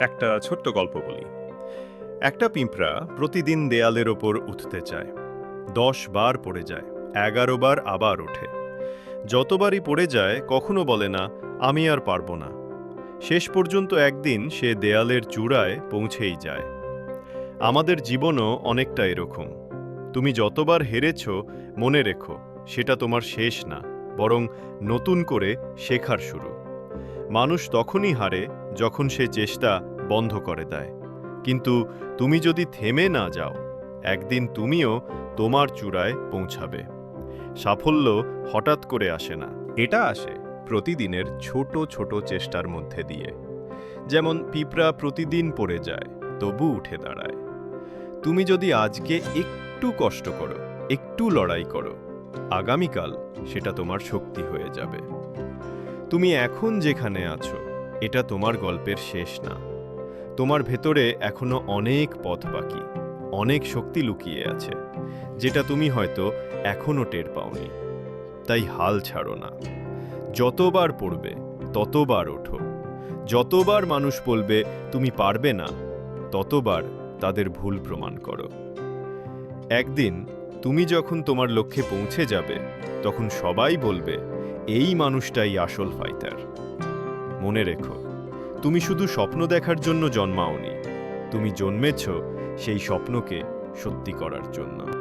একটা ছোট্ট গল্প বলি। একটা পিঁপড়া প্রতিদিন দেয়ালের ওপর উঠতে চায়। দশ বার পড়ে যায়, এগারো বার আবার ওঠে। যতবারই পড়ে যায়, কখনো বলে না, আমি আর পারব না। শেষ পর্যন্ত একদিন সে দেয়ালের চূড়ায় পৌঁছেই যায়। আমাদের জীবনও অনেকটা এরকম। তুমি যতবার হেরেছ, মনে রেখো, সেটা তোমার শেষ না, বরং নতুন করে শেখার শুরু। মানুষ তখনই হারে যখন সে চেষ্টা বন্ধ করে দেয়। কিন্তু তুমি যদি থেমে না যাও, একদিন তুমিও তোমার চূড়ায় পৌঁছাবে। সাফল্য হঠাৎ করে আসে না। এটা আসে প্রতিদিনের ছোট ছোট চেষ্টার মধ্যে দিয়ে। যেমন পিঁপড়া প্রতিদিন পড়ে যায়, তবু উঠে দাঁড়ায়। তুমি যদি আজকে একটু কষ্ট করো, একটু লড়াই করো, আগামীকাল সেটা তোমার শক্তি হয়ে যাবে। তুমি এখন যেখানে আছো, এটা তোমার গল্পের শেষ না। তোমার ভেতরে এখনও অনেক পথ বাকি, অনেক শক্তি লুকিয়ে আছে, যেটা তুমি হয়তো এখনও টের পাওনি। তাই হাল ছাড়ো না। যতবার পড়বে, ততবার ওঠো। যতবার মানুষ বলবে, তুমি পারবে না, ততবার তাদের ভুল প্রমাণ করো। একদিন তুমি যখন তোমার লক্ষ্যে পৌঁছে যাবে, তখন সবাই বলবে, এই মানুষটাই আসল ফাইটার মনে রেখো। তুমি শুধু স্বপ্ন দেখার জন্য জন্মাওনি। তুমি জন্মেছ সেই স্বপ্নকে সত্যি করার জন্য।